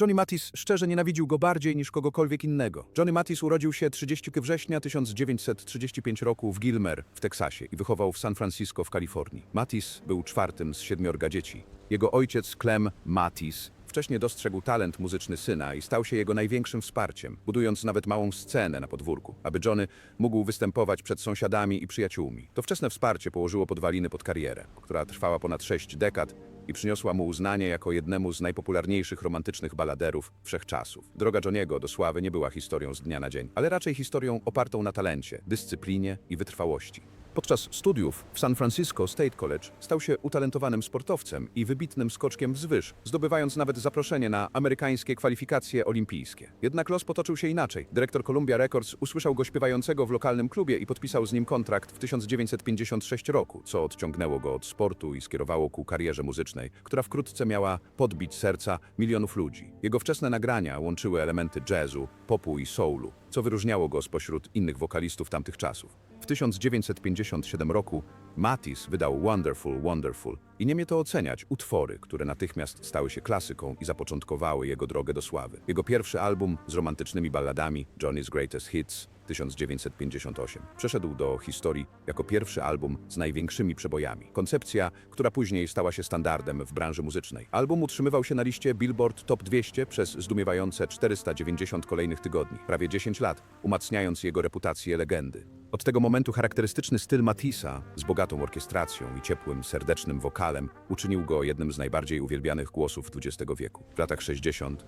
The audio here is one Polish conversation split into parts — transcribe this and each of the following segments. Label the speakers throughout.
Speaker 1: Johnny Mathis szczerze nienawidził go bardziej niż kogokolwiek innego. Johnny Mathis urodził się 30 września 1935 roku w Gilmer w Teksasie i wychował w San Francisco w Kalifornii. Mathis był czwartym z siedmiorga dzieci. Jego ojciec Clem Mathis wcześniej dostrzegł talent muzyczny syna i stał się jego największym wsparciem, budując nawet małą scenę na podwórku, aby Johnny mógł występować przed sąsiadami i przyjaciółmi. To wczesne wsparcie położyło podwaliny pod karierę, która trwała ponad sześć dekad i przyniosła mu uznanie jako jednemu z najpopularniejszych romantycznych baladerów wszechczasów. Droga Johniego do sławy nie była historią z dnia na dzień, ale raczej historią opartą na talencie, dyscyplinie i wytrwałości. Podczas studiów w San Francisco State College stał się utalentowanym sportowcem i wybitnym skoczkiem wzwyż, zdobywając nawet zaproszenie na amerykańskie kwalifikacje olimpijskie. Jednak los potoczył się inaczej. Dyrektor Columbia Records usłyszał go śpiewającego w lokalnym klubie i podpisał z nim kontrakt w 1956 roku, co odciągnęło go od sportu i skierowało ku karierze muzycznej, która wkrótce miała podbić serca milionów ludzi. Jego wczesne nagrania łączyły elementy jazzu, popu i soulu, co wyróżniało go spośród innych wokalistów tamtych czasów. W 1957 roku Matis wydał Wonderful, Wonderful i nie mnie to oceniać utwory, które natychmiast stały się klasyką i zapoczątkowały jego drogę do sławy. Jego pierwszy album z romantycznymi balladami Johnny's Greatest Hits 1958 przeszedł do historii jako pierwszy album z największymi przebojami. Koncepcja, która później stała się standardem w branży muzycznej. Album utrzymywał się na liście Billboard Top 200 przez zdumiewające 490 kolejnych tygodni, prawie 10 lat, umacniając jego reputację legendy. Od tego momentu charakterystyczny styl Matissa z bogatą orkiestracją i ciepłym, serdecznym wokalem uczynił go jednym z najbardziej uwielbianych głosów XX wieku. W latach 60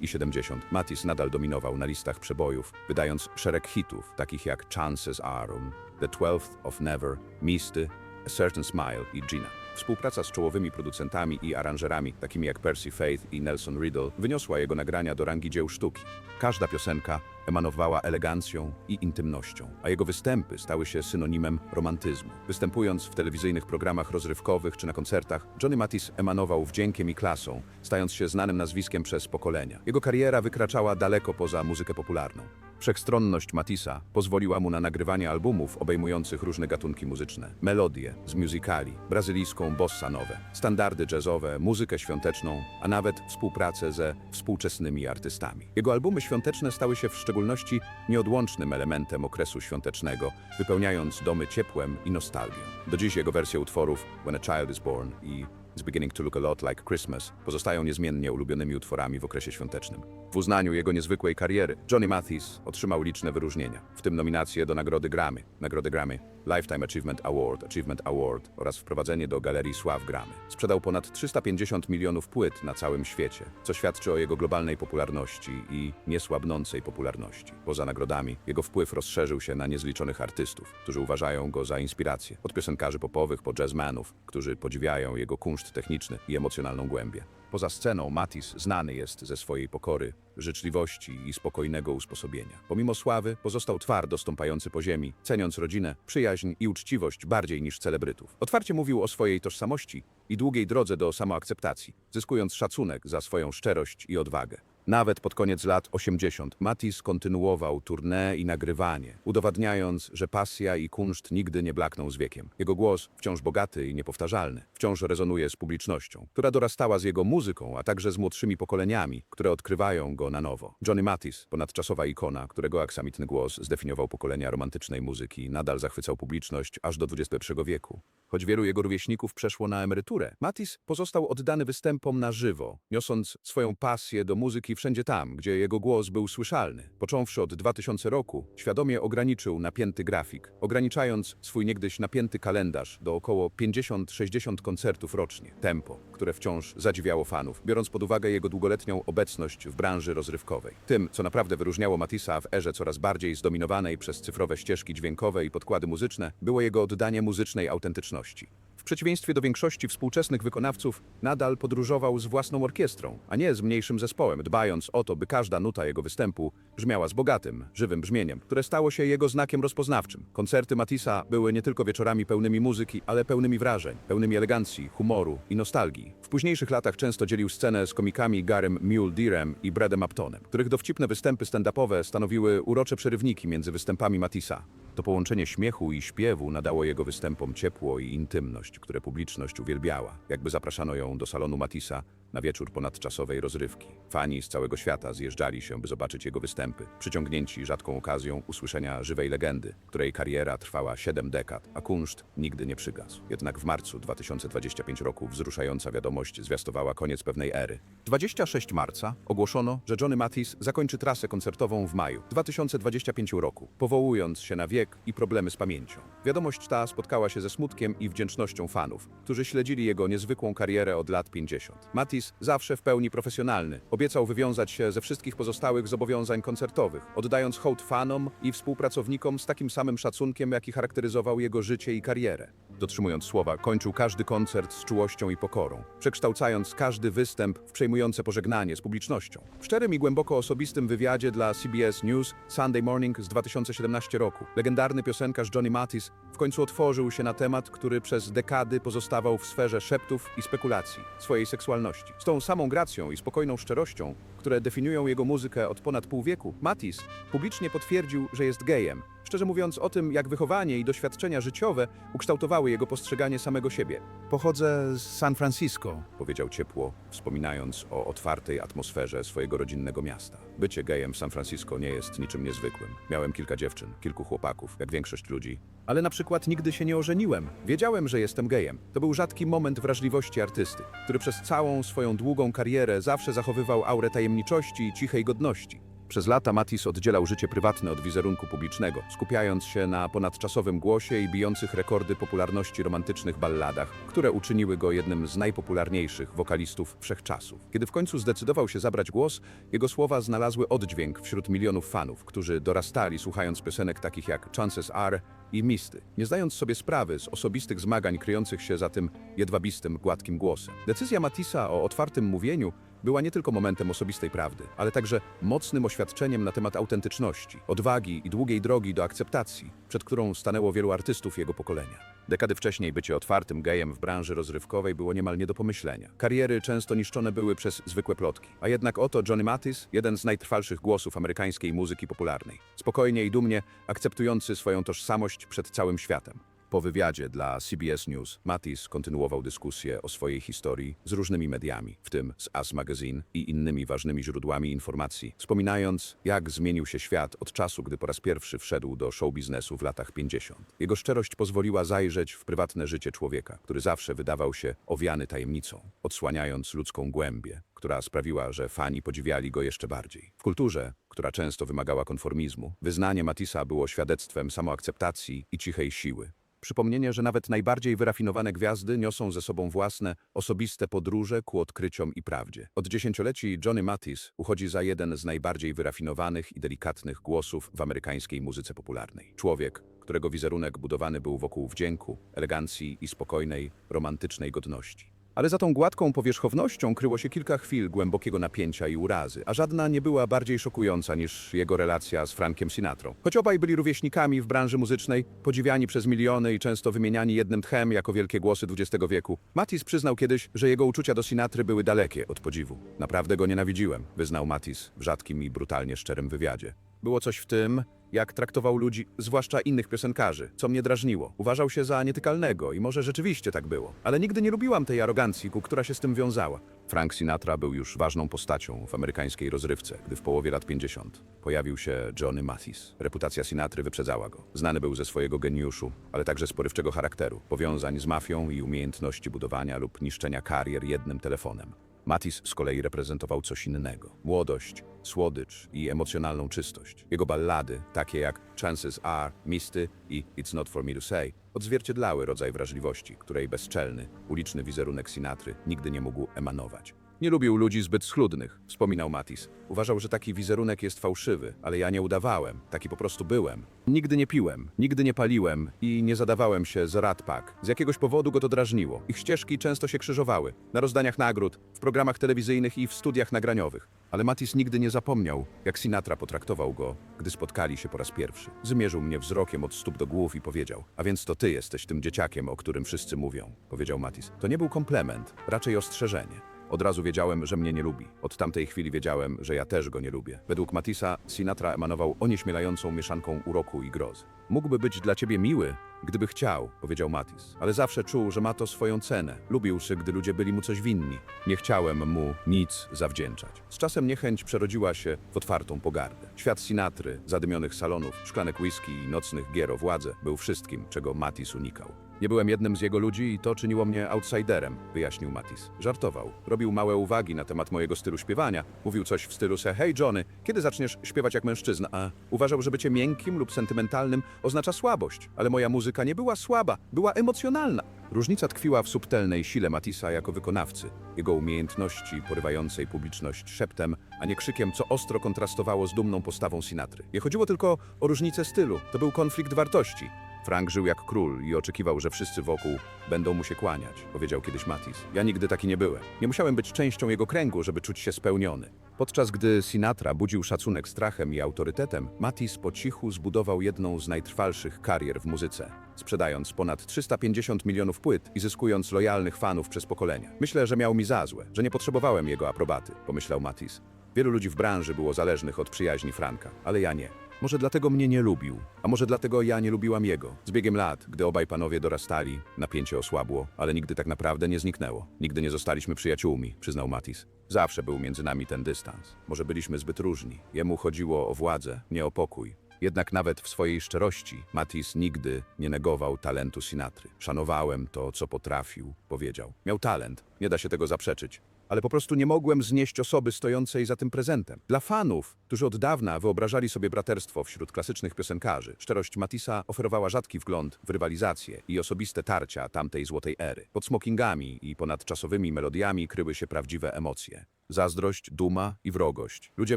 Speaker 1: i 70 Matisse nadal dominował na listach przebojów, wydając szereg hitów, takich jak Chances Are, The Twelfth of Never, Misty, A Certain Smile i Gina. Współpraca z czołowymi producentami i aranżerami, takimi jak Percy Faith i Nelson Riddle, wyniosła jego nagrania do rangi dzieł sztuki. Każda piosenka emanowała elegancją i intymnością, a jego występy stały się synonimem romantyzmu. Występując w telewizyjnych programach rozrywkowych czy na koncertach, Johnny Mathis emanował wdziękiem i klasą, stając się znanym nazwiskiem przez pokolenia. Jego kariera wykraczała daleko poza muzykę popularną. Wszechstronność Matisa pozwoliła mu na nagrywanie albumów obejmujących różne gatunki muzyczne, melodie z musicali, brazylijską bossa nowe, standardy jazzowe, muzykę świąteczną, a nawet współpracę ze współczesnymi artystami. Jego albumy świąteczne stały się w szczególności nieodłącznym elementem okresu świątecznego, wypełniając domy ciepłem i nostalgią. Do dziś jego wersje utworów When a Child is Born i It's Beginning to Look a Lot Like Christmas. Pozostają niezmiennie ulubionymi utworami w okresie świątecznym. W uznaniu jego niezwykłej kariery Johnny Mathis otrzymał liczne wyróżnienia, w tym nominacje do nagrody Grammy, nagrody Grammy, Lifetime Achievement Award, Achievement Award oraz wprowadzenie do Galerii Sław Grammy. Sprzedał ponad 350 milionów płyt na całym świecie, co świadczy o jego globalnej popularności i niesłabnącej popularności. Poza nagrodami, jego wpływ rozszerzył się na niezliczonych artystów, którzy uważają go za inspirację. Od piosenkarzy popowych po jazzmanów, którzy podziwiają jego kunszt techniczny i emocjonalną głębię. Poza sceną Matis znany jest ze swojej pokory, życzliwości i spokojnego usposobienia. Pomimo sławy pozostał twardo stąpający po ziemi, ceniąc rodzinę, przyjaźń i uczciwość bardziej niż celebrytów. Otwarcie mówił o swojej tożsamości i długiej drodze do samoakceptacji, zyskując szacunek za swoją szczerość i odwagę. Nawet pod koniec lat 80 Matis kontynuował tournée i nagrywanie, udowadniając, że pasja i kunszt nigdy nie blakną z wiekiem. Jego głos, wciąż bogaty i niepowtarzalny, wciąż rezonuje z publicznością, która dorastała z jego muzyką, a także z młodszymi pokoleniami, które odkrywają go na nowo. Johnny Matis, ponadczasowa ikona, którego aksamitny głos zdefiniował pokolenia romantycznej muzyki, nadal zachwycał publiczność aż do XXI wieku. Choć wielu jego rówieśników przeszło na emeryturę, Matis pozostał oddany występom na żywo, niosąc swoją pasję do muzyki wszędzie tam, gdzie jego głos był słyszalny. Począwszy od 2000 roku, świadomie ograniczył napięty grafik, ograniczając swój niegdyś napięty kalendarz do około 50-60 koncertów rocznie. Tempo, które wciąż zadziwiało fanów, biorąc pod uwagę jego długoletnią obecność w branży rozrywkowej. Tym, co naprawdę wyróżniało Matisa w erze coraz bardziej zdominowanej przez cyfrowe ścieżki dźwiękowe i podkłady muzyczne, było jego oddanie muzycznej autentyczności. Przeciwieństwie do większości współczesnych wykonawców, nadal podróżował z własną orkiestrą, a nie z mniejszym zespołem, dbając o to, by każda nuta jego występu brzmiała z bogatym, żywym brzmieniem, które stało się jego znakiem rozpoznawczym. Koncerty Matisa były nie tylko wieczorami pełnymi muzyki, ale pełnymi wrażeń, pełnymi elegancji, humoru i nostalgii. W późniejszych latach często dzielił scenę z komikami Garym Mule Deerem i Bradem Uptonem, których dowcipne występy stand-upowe stanowiły urocze przerywniki między występami Matisa. To połączenie śmiechu i śpiewu nadało jego występom ciepło i intymność, które publiczność uwielbiała. Jakby zapraszano ją do salonu Matisa na wieczór ponadczasowej rozrywki. Fani z całego świata zjeżdżali się, by zobaczyć jego występy, przyciągnięci rzadką okazją usłyszenia żywej legendy, której kariera trwała 7 dekad, a kunszt nigdy nie przygasł. Jednak w marcu 2025 roku wzruszająca wiadomość zwiastowała koniec pewnej ery. 26 marca ogłoszono, że Johnny Mathis zakończy trasę koncertową w maju 2025 roku, powołując się na wiek i problemy z pamięcią. Wiadomość ta spotkała się ze smutkiem i wdzięcznością fanów, którzy śledzili jego niezwykłą karierę od lat 50. Matis, zawsze w pełni profesjonalny, obiecał wywiązać się ze wszystkich pozostałych zobowiązań koncertowych, oddając hołd fanom i współpracownikom z takim samym szacunkiem, jaki charakteryzował jego życie i karierę. Dotrzymując słowa, kończył każdy koncert z czułością i pokorą, przekształcając każdy występ w przejmujące pożegnanie z publicznością. W szczerym i głęboko osobistym wywiadzie dla CBS News Sunday Morning z 2017 roku, legendarny piosenkarz Johnny Mathis w końcu otworzył się na temat, który przez dekady pozostawał w sferze szeptów i spekulacji swojej seksualności. Z tą samą gracją i spokojną szczerością, które definiują jego muzykę od ponad pół wieku, Mathis publicznie potwierdził, że jest gejem, Szczerze mówiąc o tym, jak wychowanie i doświadczenia życiowe ukształtowały jego postrzeganie samego siebie. Pochodzę z San Francisco, powiedział ciepło, wspominając o otwartej atmosferze swojego rodzinnego miasta. Bycie gejem w San Francisco nie jest niczym niezwykłym. Miałem kilka dziewczyn, kilku chłopaków, jak większość ludzi. Ale na przykład nigdy się nie ożeniłem. Wiedziałem, że jestem gejem. To był rzadki moment wrażliwości artysty, który przez całą swoją długą karierę zawsze zachowywał aurę tajemniczości i cichej godności. Przez lata Matis oddzielał życie prywatne od wizerunku publicznego, skupiając się na ponadczasowym głosie i bijących rekordy popularności romantycznych balladach, które uczyniły go jednym z najpopularniejszych wokalistów wszechczasów. Kiedy w końcu zdecydował się zabrać głos, jego słowa znalazły oddźwięk wśród milionów fanów, którzy dorastali słuchając piosenek takich jak Chances Are i Misty, nie zdając sobie sprawy z osobistych zmagań kryjących się za tym jedwabistym, gładkim głosem. Decyzja Matisa o otwartym mówieniu była nie tylko momentem osobistej prawdy, ale także mocnym oświadczeniem na temat autentyczności, odwagi i długiej drogi do akceptacji, przed którą stanęło wielu artystów jego pokolenia. Dekady wcześniej bycie otwartym gejem w branży rozrywkowej było niemal nie do pomyślenia. Kariery często niszczone były przez zwykłe plotki. A jednak oto Johnny Mathis, jeden z najtrwalszych głosów amerykańskiej muzyki popularnej. Spokojnie i dumnie akceptujący swoją tożsamość przed całym światem. Po wywiadzie dla CBS News, Mattis kontynuował dyskusję o swojej historii z różnymi mediami, w tym z Us Magazine i innymi ważnymi źródłami informacji, wspominając, jak zmienił się świat od czasu, gdy po raz pierwszy wszedł do show biznesu w latach 50. Jego szczerość pozwoliła zajrzeć w prywatne życie człowieka, który zawsze wydawał się owiany tajemnicą, odsłaniając ludzką głębię, która sprawiła, że fani podziwiali go jeszcze bardziej. W kulturze, która często wymagała konformizmu, wyznanie Matisa było świadectwem samoakceptacji i cichej siły. Przypomnienie, że nawet najbardziej wyrafinowane gwiazdy niosą ze sobą własne, osobiste podróże ku odkryciom i prawdzie. Od dziesięcioleci Johnny Mathis uchodzi za jeden z najbardziej wyrafinowanych i delikatnych głosów w amerykańskiej muzyce popularnej. Człowiek, którego wizerunek budowany był wokół wdzięku, elegancji i spokojnej, romantycznej godności. Ale za tą gładką powierzchownością kryło się kilka chwil głębokiego napięcia i urazy, a żadna nie była bardziej szokująca niż jego relacja z Frankiem Sinatrą. Choć obaj byli rówieśnikami w branży muzycznej, podziwiani przez miliony i często wymieniani jednym tchem jako wielkie głosy XX wieku, Matis przyznał kiedyś, że jego uczucia do Sinatry były dalekie od podziwu. Naprawdę go nienawidziłem, wyznał Matis w rzadkim i brutalnie szczerym wywiadzie. Było coś w tym, jak traktował ludzi, zwłaszcza innych piosenkarzy, co mnie drażniło. Uważał się za nietykalnego i może rzeczywiście tak było. Ale nigdy nie lubiłam tej arogancji, ku która się z tym wiązała. Frank Sinatra był już ważną postacią w amerykańskiej rozrywce, gdy w połowie lat 50 pojawił się Johnny Mathis. Reputacja Sinatry wyprzedzała go. Znany był ze swojego geniuszu, ale także z porywczego charakteru, powiązań z mafią i umiejętności budowania lub niszczenia karier jednym telefonem. Matis z kolei reprezentował coś innego. Młodość, słodycz i emocjonalną czystość. Jego ballady, takie jak Chances Are, Misty i It's Not For Me To Say, odzwierciedlały rodzaj wrażliwości, której bezczelny, uliczny wizerunek Sinatry nigdy nie mógł emanować. Nie lubił ludzi zbyt schludnych, wspominał Matis. Uważał, że taki wizerunek jest fałszywy, ale ja nie udawałem, taki po prostu byłem. Nigdy nie piłem, nigdy nie paliłem i nie zadawałem się z Rat Pack. Z jakiegoś powodu go to drażniło. Ich ścieżki często się krzyżowały. Na rozdaniach nagród, w programach telewizyjnych i w studiach nagraniowych. Ale Matis nigdy nie zapomniał, jak Sinatra potraktował go, gdy spotkali się po raz pierwszy. Zmierzył mnie wzrokiem od stóp do głów i powiedział: A więc to ty jesteś tym dzieciakiem, o którym wszyscy mówią, powiedział Matis. To nie był komplement, raczej ostrzeżenie. Od razu wiedziałem, że mnie nie lubi. Od tamtej chwili wiedziałem, że ja też go nie lubię. Według Matisa Sinatra emanował onieśmielającą mieszanką uroku i grozy. Mógłby być dla ciebie miły, Gdyby chciał, powiedział Matis, ale zawsze czuł, że ma to swoją cenę. Lubił się, gdy ludzie byli mu coś winni. Nie chciałem mu nic zawdzięczać. Z czasem niechęć przerodziła się w otwartą pogardę. Świat Sinatry, zadymionych salonów, szklanek whisky i nocnych gier o władzę był wszystkim, czego Matis unikał. Nie byłem jednym z jego ludzi i to czyniło mnie outsiderem, wyjaśnił Matis. Żartował. Robił małe uwagi na temat mojego stylu śpiewania. Mówił coś w stylu se, hej Johnny, kiedy zaczniesz śpiewać jak mężczyzna? A uważał, że bycie miękkim lub sentymentalnym oznacza słabość. Ale moja muzyka nie była słaba, była emocjonalna. Różnica tkwiła w subtelnej sile Matisa jako wykonawcy, jego umiejętności porywającej publiczność szeptem, a nie krzykiem, co ostro kontrastowało z dumną postawą Sinatry. Nie chodziło tylko o różnicę stylu, to był konflikt wartości. Frank żył jak król i oczekiwał, że wszyscy wokół będą mu się kłaniać, powiedział kiedyś Matis. Ja nigdy taki nie byłem. Nie musiałem być częścią jego kręgu, żeby czuć się spełniony. Podczas gdy Sinatra budził szacunek strachem i autorytetem, Matis po cichu zbudował jedną z najtrwalszych karier w muzyce, sprzedając ponad 350 milionów płyt i zyskując lojalnych fanów przez pokolenia. Myślę, że miał mi za złe, że nie potrzebowałem jego aprobaty, pomyślał Matis. Wielu ludzi w branży było zależnych od przyjaźni Franka, ale ja nie. Może dlatego mnie nie lubił, a może dlatego ja nie lubiłam jego. Z biegiem lat, gdy obaj panowie dorastali, napięcie osłabło, ale nigdy tak naprawdę nie zniknęło. Nigdy nie zostaliśmy przyjaciółmi, przyznał Matis. Zawsze był między nami ten dystans. Może byliśmy zbyt różni. Jemu chodziło o władzę, nie o pokój. Jednak nawet w swojej szczerości Matis nigdy nie negował talentu Sinatry. Szanowałem to, co potrafił, powiedział. Miał talent, nie da się tego zaprzeczyć. Ale po prostu nie mogłem znieść osoby stojącej za tym prezentem. Dla fanów, którzy od dawna wyobrażali sobie braterstwo wśród klasycznych piosenkarzy, szczerość Matisa oferowała rzadki wgląd w rywalizację i osobiste tarcia tamtej złotej ery. Pod smokingami i ponadczasowymi melodiami kryły się prawdziwe emocje. Zazdrość, duma i wrogość. Ludzie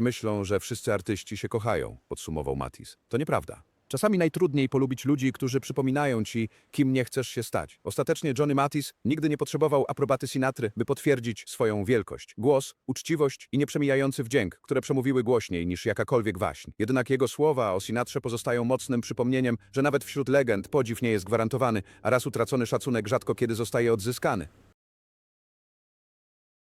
Speaker 1: myślą, że wszyscy artyści się kochają, podsumował Matis. To nieprawda. Czasami najtrudniej polubić ludzi, którzy przypominają ci, kim nie chcesz się stać. Ostatecznie Johnny Matis nigdy nie potrzebował aprobaty Sinatry, by potwierdzić swoją wielkość. Głos, uczciwość i nieprzemijający wdzięk, które przemówiły głośniej niż jakakolwiek waśń. Jednak jego słowa o Sinatrze pozostają mocnym przypomnieniem, że nawet wśród legend podziw nie jest gwarantowany, a raz utracony szacunek rzadko kiedy zostaje odzyskany.